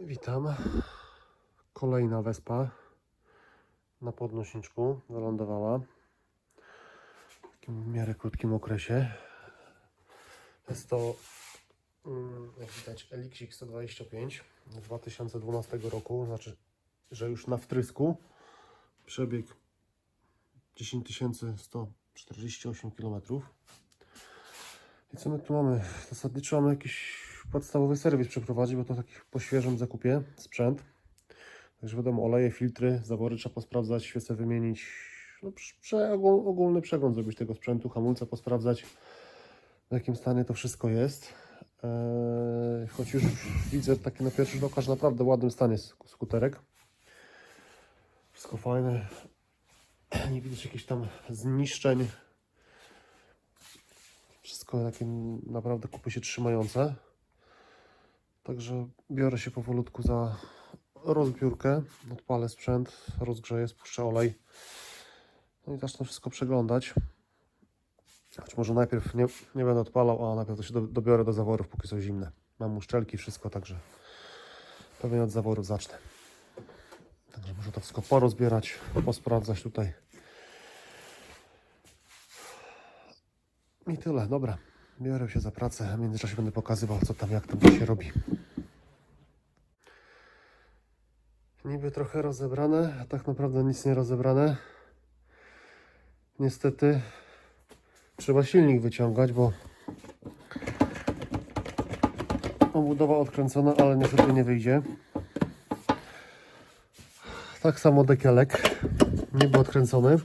Witam. Kolejna wespa na podnośniczku wylądowała w takim miarę krótkim okresie. Jest to, mm, jak widać, Elixir 125 z 2012 roku, znaczy, że już na wtrysku. Przebieg 10 148 km. I co my tu mamy? Zasadniczo mamy jakiś podstawowy serwis przeprowadzić, bo to taki po świeżym zakupie sprzęt. Także wiadomo, oleje, filtry, zawory trzeba posprawdzać, świece wymienić. No, prze, prze, ogól- ogólny przegląd zrobić tego sprzętu, hamulce posprawdzać, w jakim stanie to wszystko jest. Eee, choć już widzę takie na pierwszy rzut oka, naprawdę ładnym stanie sk- skuterek. Wszystko fajne. Nie widać jakichś tam zniszczeń. Wszystko takie naprawdę kupy się trzymające. Także biorę się powolutku za rozbiórkę. Odpalę sprzęt, rozgrzeję, spuszczę olej. No i zacznę wszystko przeglądać. Choć może najpierw nie, nie będę odpalał, a najpierw to się do, dobiorę do zaworów, póki są zimne. Mam uszczelki, wszystko, także pewnie od zaworów zacznę. Także muszę to wszystko porozbierać, posprawdzać tutaj. I tyle, dobra. Biorę się za pracę, w międzyczasie będę pokazywał, co tam, jak tam się robi. Niby trochę rozebrane, a tak naprawdę nic nie rozebrane. Niestety trzeba silnik wyciągać, bo obudowa odkręcona, ale niestety nie wyjdzie. Tak samo dekielek, niby odkręcony.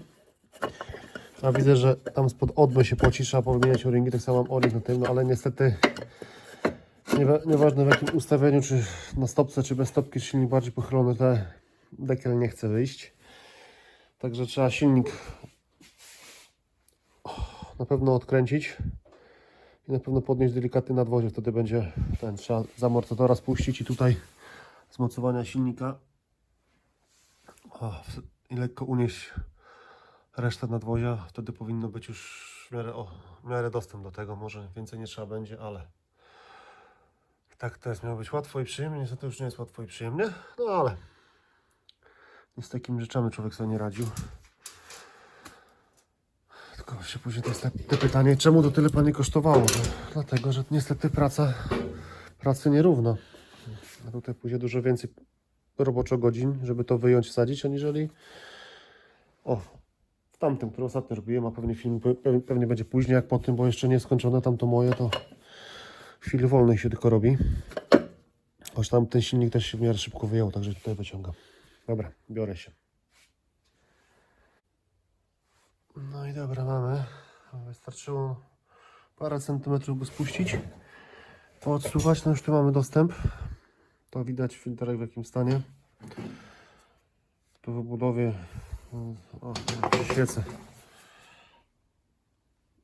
A widzę, że tam spod odby się poci, trzeba powymieniać o-ringi, tak samo mam na tym, no ale niestety nie, nieważne w jakim ustawieniu, czy na stopce, czy bez stopki, czy silnik bardziej pochylony, to dekiel nie chce wyjść. Także trzeba silnik na pewno odkręcić i na pewno podnieść delikatnie nadwozie, wtedy będzie ten, trzeba z amortyzatora spuścić i tutaj z mocowania silnika i lekko unieść resztę nadwozia, wtedy powinno być już w miarę, o, w miarę dostęp do tego. Może więcej nie trzeba będzie, ale tak teraz miało być łatwo i przyjemnie. Niestety już nie jest łatwo i przyjemnie, no ale z takimi rzeczami człowiek sobie nie radził. Tylko się później to pytanie, czemu to tyle pani kosztowało? No, dlatego, że niestety praca pracy nierówna. A tutaj pójdzie dużo więcej roboczo godzin, żeby to wyjąć, wsadzić, aniżeli o, w tamtym, który ostatnio robiłem, a pewnie film pe- pe- pewnie będzie później, jak po tym, bo jeszcze nie skończone, tamto moje, to w chwili wolnej się tylko robi. Choć tam ten silnik też się w miarę szybko wyjął, także tutaj wyciągam. Dobra, biorę się. No i dobra, mamy. Wystarczyło parę centymetrów, by spuścić. Odsuwać, no już tu mamy dostęp. To widać filtrek w jakim stanie. Po wybudowie o, świecę.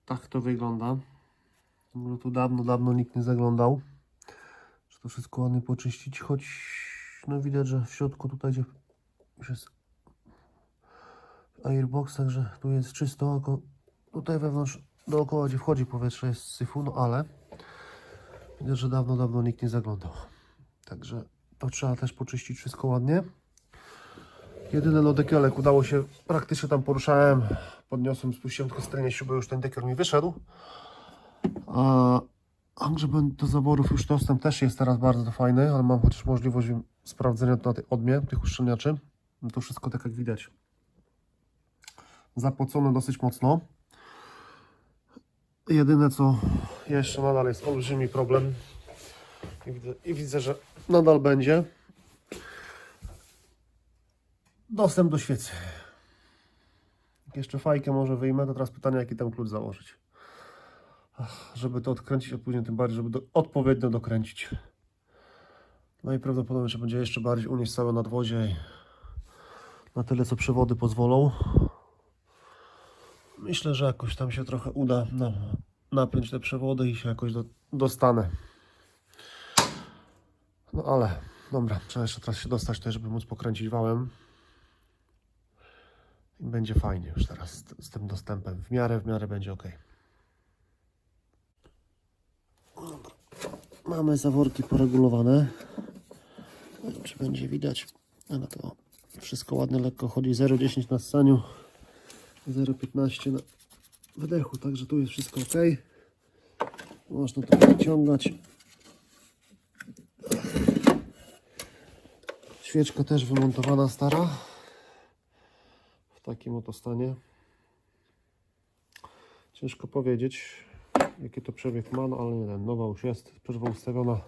Tak to wygląda. Ogóle tu dawno, dawno nikt nie zaglądał. Czy to wszystko ładnie poczyścić, choć no widać, że w środku tutaj gdzie już jest airbox, także tu jest czysto, tylko tutaj wewnątrz dookoła gdzie wchodzi powietrze jest syfu, no ale widać, że dawno, dawno nikt nie zaglądał. Także to trzeba też poczyścić wszystko ładnie. Jedyny no dekielek udało się, praktycznie tam poruszałem, podniosłem, spuściłem tylko strenie śruby, już ten dekiel mi wyszedł. A, a do zaworów już dostęp też jest teraz bardzo fajny, ale mam chociaż możliwość sprawdzenia na tej odmie tych uszczelniaczy. No to wszystko tak jak widać. Zapłacone dosyć mocno. Jedyne co jeszcze nadal jest olbrzymi problem i widzę, i widzę że nadal będzie dostęp do świecy. Jeszcze fajkę może wyjmę, to teraz pytanie, jaki tam klucz założyć. Ach, żeby to odkręcić, a później tym bardziej, żeby odpowiednio dokręcić. No i prawdopodobnie, że będzie jeszcze bardziej unieść całe nadwozie na tyle, co przewody pozwolą. Myślę, że jakoś tam się trochę uda na, napiąć te przewody i się jakoś do, dostanę. No ale, dobra, trzeba jeszcze teraz się dostać tutaj, żeby móc pokręcić wałem. Będzie fajnie już teraz z, tym dostępem. W miarę, w miarę będzie ok. Mamy zaworki poregulowane. będzie widać, ale to wszystko ładnie, lekko chodzi. 0,10 na ssaniu, 0,15 na wydechu, także tu jest wszystko ok. Można to wyciągać. Świeczka też wymontowana stara. W takim oto stanie. Ciężko powiedzieć, jaki to przebieg ma, no ale nie wiem, nowa już jest, przerwa ustawiona.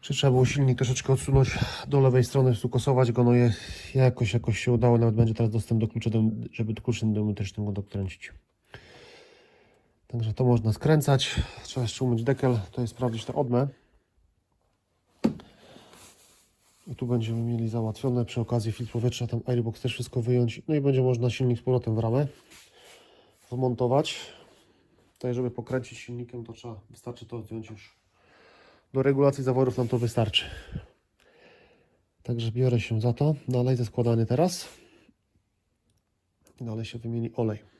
Czy trzeba było silnik troszeczkę odsunąć do lewej strony, sukosować go, no je, jakoś, jakoś się udało, nawet będzie teraz dostęp do klucza, żeby kluczem geometrycznym go dokręcić. Także to można skręcać. Trzeba jeszcze umyć dekel, to jest sprawdzić tę odmę. I tu będziemy mieli załatwione przy okazji filtr powietrza, tam airbox też wszystko wyjąć. No i będzie można silnik z powrotem w ramę wmontować. Tutaj, żeby pokręcić silnikiem, to trzeba, wystarczy to zdjąć już. Do regulacji zaworów nam to wystarczy. Także biorę się za to. Dalej ze składanie teraz. Dalej się wymieni olej.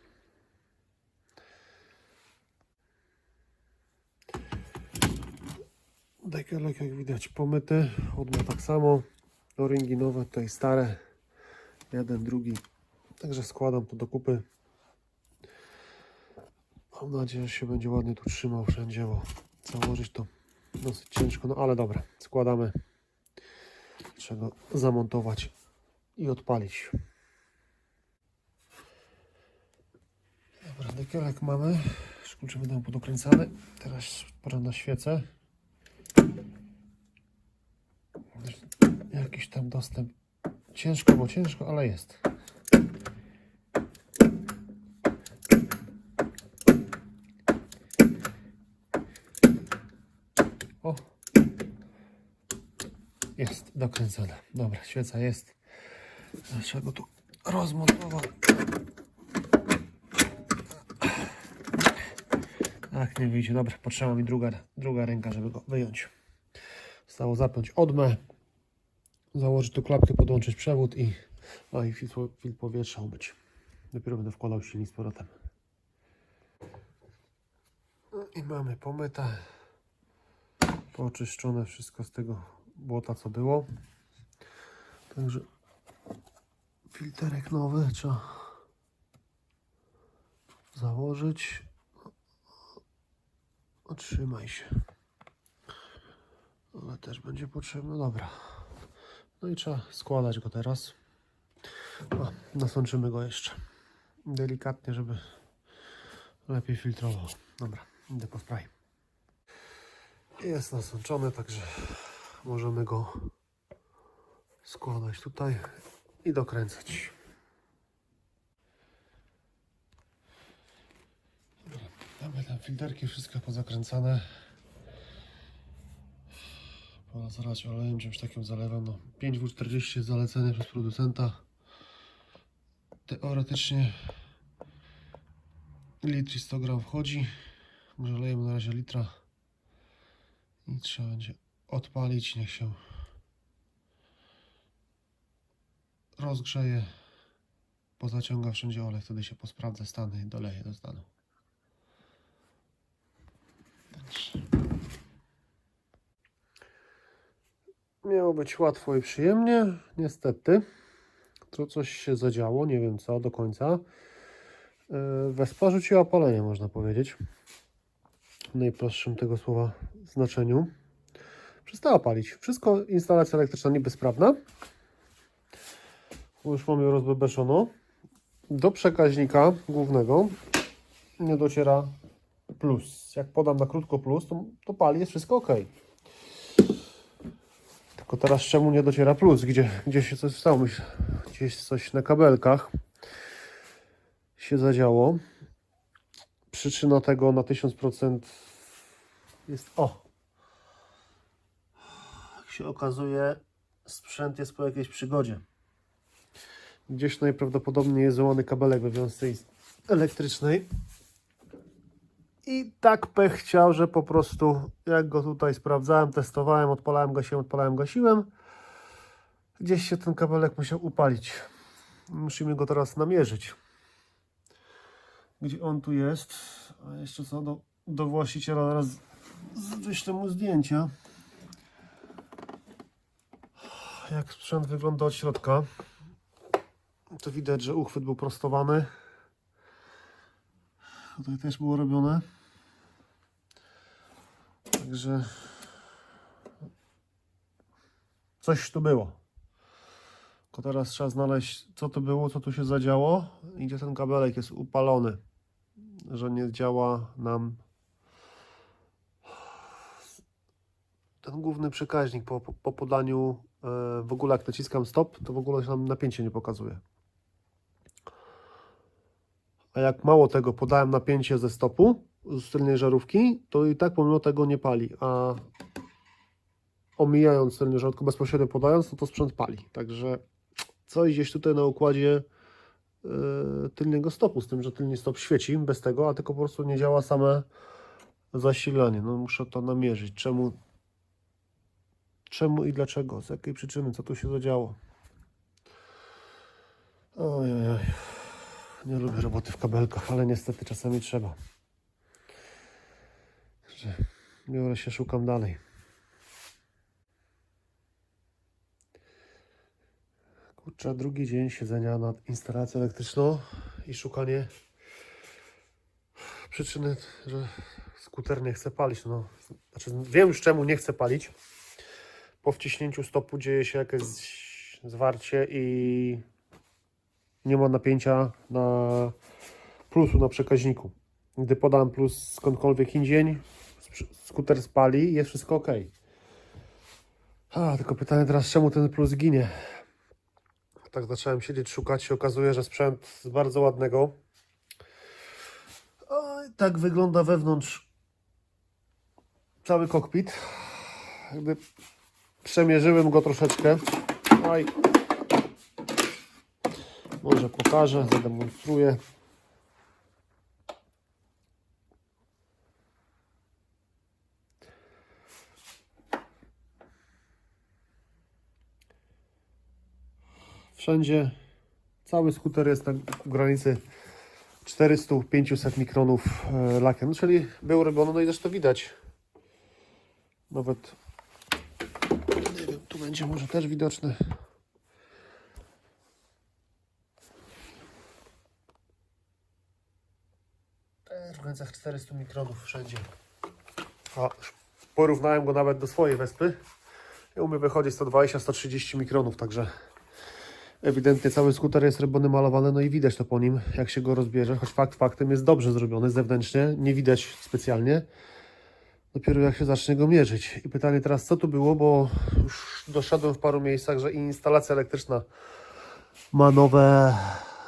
Dekelek jak widać pomyty, odma tak samo, o-ringi nowe, tutaj stare, jeden, drugi, także składam to do kupy. Mam nadzieję, że się będzie ładnie tu trzymał wszędzie, bo założyć to dosyć ciężko, no ale dobra, składamy, trzeba zamontować i odpalić. Dobra, dekielek mamy, klucze będą podokręcane, teraz pora na świecę. Tam dostęp. Ciężko, bo ciężko, ale jest. O! Jest dokręcone. Dobra, świeca jest. Trzeba go tu rozmontować. Ach, nie wyjdzie. Dobra, potrzeba mi druga, druga ręka, żeby go wyjąć. Zostało zapiąć odmę, założyć tu klapkę, podłączyć przewód i, no i filtr, filtr powietrza umyć. Dopiero będę wkładał silnik z powrotem. I mamy pomyte, poczyszczone wszystko z tego błota, co było. Także filterek nowy trzeba założyć. Otrzymaj się. Ale też będzie potrzebne. Dobra. No i trzeba składać go teraz. O, nasączymy go jeszcze. Delikatnie, żeby lepiej filtrował. Dobra, idę po spray. Jest nasączony, także możemy go składać tutaj i dokręcać. Dobra, Mamy tam filterki, wszystko pozakręcane. Pora zalać olejem czymś takim zalewam. No, 5W40 jest zalecenie przez producenta. Teoretycznie litr i 100 gram wchodzi. Może lejemy na razie litra. I trzeba będzie odpalić. Niech się rozgrzeje. Pozaciąga wszędzie olej. Wtedy się posprawdza stany i doleje do stanu. Miało być łatwo i przyjemnie. Niestety, to coś się zadziało, nie wiem co do końca. Yy, Wespa rzuciła palenie, można powiedzieć. W najprostszym tego słowa znaczeniu. Przestała palić. Wszystko, instalacja elektryczna niby sprawna. Już mam ją rozbebeszono. Do przekaźnika głównego nie dociera plus. Jak podam na krótko plus, to, to pali, jest wszystko ok. Tylko teraz czemu nie dociera plus? Gdzie, gdzie się coś stało? Gdzieś coś na kabelkach się zadziało. Przyczyna tego na 1000% jest o. Jak się okazuje, sprzęt jest po jakiejś przygodzie. Gdzieś najprawdopodobniej jest złamany kabelek we wiązce elektrycznej. I tak pech chciał, że po prostu jak go tutaj sprawdzałem, testowałem, odpalałem, gasiłem, odpalałem, gasiłem. Gdzieś się ten kabelek musiał upalić. Musimy go teraz namierzyć. Gdzie on tu jest? A jeszcze co do, do właściciela zaraz wyślę mu zdjęcia. jak sprzęt wygląda od środka, to widać, że uchwyt był prostowany. Tutaj też było robione. Także coś tu było. Tylko teraz trzeba znaleźć, co to było, co tu się zadziało i gdzie ten kabelek jest upalony, że nie działa nam ten główny przekaźnik po, po, po podaniu, e, w ogóle jak naciskam stop, to w ogóle się nam napięcie nie pokazuje. A jak mało tego, podałem napięcie ze stopu, z tylnej żarówki, to i tak pomimo tego nie pali, a omijając tylną żarówkę, bezpośrednio podając, to to sprzęt pali. Także coś gdzieś tutaj na układzie e, tylnego stopu, z tym, że tylny stop świeci bez tego, a tylko po prostu nie działa same zasilanie. No muszę to namierzyć. Czemu Czemu i dlaczego? Z jakiej przyczyny? Co tu się zadziało? Oj, oj, oj. Nie lubię roboty w kabelkach, ale niestety czasami trzeba. Także biorę się, szukam dalej. Kurczę, drugi dzień siedzenia nad instalacją elektryczną i szukanie przyczyny, że skuter nie chce palić. No, znaczy, wiem już czemu nie chce palić po wciśnięciu stopu dzieje się jakieś zwarcie i nie ma napięcia na plusu na przekaźniku. Gdy podam plus skądkolwiek indzień, skuter spali jest wszystko ok. A, tylko pytanie teraz, czemu ten plus ginie? Tak zacząłem siedzieć, szukać się okazuje, że sprzęt z bardzo ładnego. O, tak wygląda wewnątrz cały kokpit. Jakby przemierzyłem go troszeczkę. I może pokażę, zademonstruję. Wszędzie cały skuter jest na granicy 400-500 mikronów e, lakiem, czyli był robiony, no i zresztą widać. Nawet nie wiem, tu będzie może też widoczne. Też w granicach 400 mikronów wszędzie. A porównałem go nawet do swojej wespy. I u mnie wychodzi 120-130 mikronów, także ewidentnie cały skuter jest robiony, malowany, no i widać to po nim, jak się go rozbierze, choć fakt faktem jest dobrze zrobiony zewnętrznie, nie widać specjalnie dopiero jak się zacznie go mierzyć. I pytanie teraz, co tu było, bo już doszedłem w paru miejscach, że instalacja elektryczna ma nowe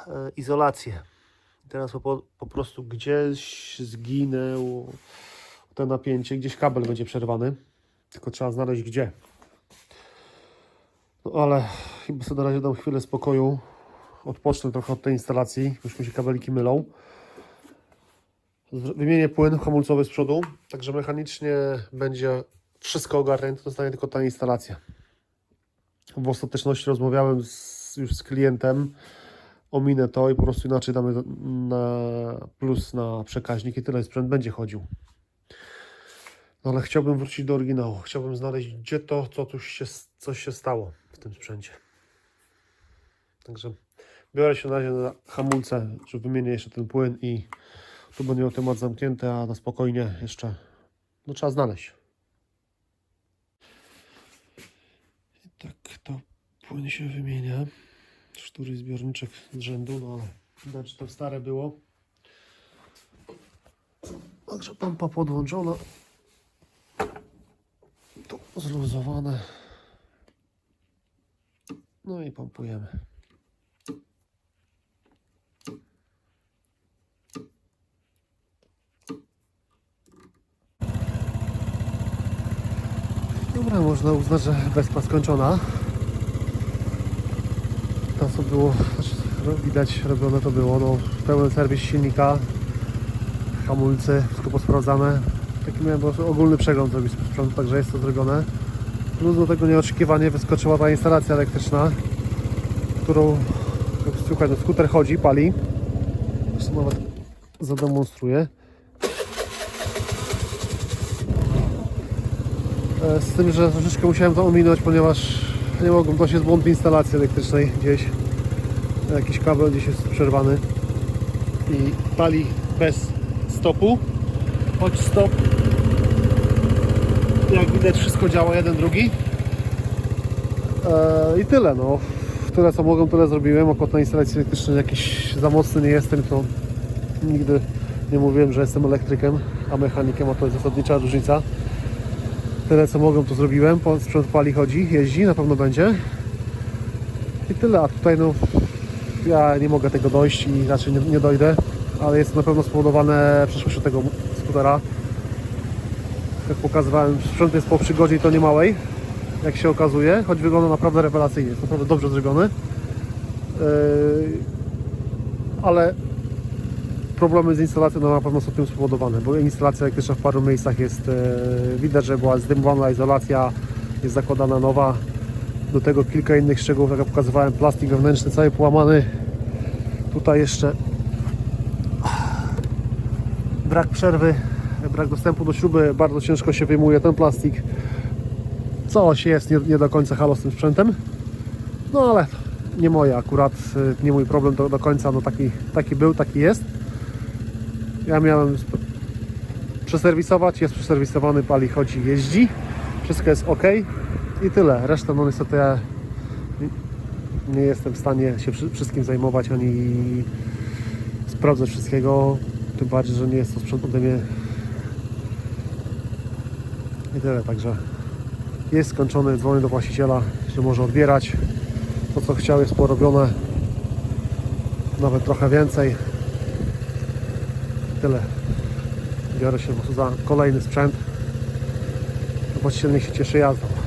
e, izolacje. Teraz po, po prostu gdzieś zginęło to napięcie, gdzieś kabel będzie przerwany, tylko trzeba znaleźć gdzie. No ale chyba sobie na razie dam chwilę spokoju, odpocznę trochę od tej instalacji, już mi się kabelki mylą. Wymienię płyn hamulcowy z przodu, także mechanicznie będzie wszystko ogarnięte, zostanie tylko ta instalacja. W ostateczności rozmawiałem z, już z klientem, ominę to i po prostu inaczej damy na plus na przekaźnik i tyle sprzęt będzie chodził. No ale chciałbym wrócić do oryginału. Chciałbym znaleźć, gdzie to, co tu się, coś się stało w tym sprzęcie. Także biorę się na razie na hamulce, że wymienię jeszcze ten płyn i tu będzie miał temat zamknięty, a na spokojnie jeszcze no, trzeba znaleźć. I tak to płyn się wymienia. Cztery zbiorniczek z rzędu, no widać, to stare było. Także pompa podłączona. Tu zluzowane. No i pompujemy. Dobra, można uznać, że wespa skończona. Co było, znaczy, no, widać robione to było, no pełen serwis silnika, hamulce, wszystko posprawdzane. Taki miałem ogólny przegląd zrobić sprzętu, także jest to zrobione. Plus do tego nieoczekiwanie wyskoczyła ta instalacja elektryczna, którą, słuchaj, no skuter chodzi, pali. Jeszcze nawet zademonstruję. E, Z tym, że troszeczkę musiałem to ominąć, ponieważ nie mogą, to jest błąd w instalacji elektrycznej gdzieś. Jakiś kabel gdzieś jest przerwany i pali bez stopu. Choć stop, jak widać wszystko działa, jeden, drugi. Eee, I tyle no. Tyle co mogłem, tyle zrobiłem. Akurat na instalacji elektrycznej jakiś za mocny nie jestem, to nigdy nie mówiłem, że jestem elektrykiem, a mechanikiem, a to jest zasadnicza różnica. Tyle co mogłem, to zrobiłem. Po- Sprzęt pali, chodzi, jeździ, na pewno będzie. I tyle, a tutaj no ja nie mogę tego dojść i raczej nie, nie dojdę, ale jest to na pewno spowodowane przeszłością tego skutera. Jak pokazywałem, sprzęt jest po przygodzie i to nie małej, jak się okazuje, choć wygląda naprawdę rewelacyjnie, jest naprawdę dobrze zrobiony. Yy, ale problemy z instalacją no, na pewno są tym spowodowane, bo instalacja elektryczna w paru miejscach jest, e, widać, że była zdymowana izolacja, jest zakładana nowa, do tego kilka innych szczegółów, jak ja pokazywałem, plastik wewnętrzny cały połamany, tutaj jeszcze brak przerwy, brak dostępu do śruby, bardzo ciężko się wyjmuje ten plastik, coś jest nie, nie do końca halo z tym sprzętem, no ale nie moje akurat, y, nie mój problem do, do końca, no taki, taki był, taki jest. Ja miałem przeserwisować, jest przeserwisowany, pali, chodzi, jeździ. Wszystko jest ok i tyle. Resztę, no niestety ja nie- jestem w stanie się wszy- wszystkim zajmować ani sprawdzać wszystkiego. Tym bardziej, że nie jest to sprzęt ode mnie. I tyle, także jest skończony, dzwonię do właściciela, że może odbierać. To co chciał jest porobione. Nawet trochę więcej. Tyle. Biorę się po prostu za kolejny sprzęt. Właściciel niech się cieszy jazdą.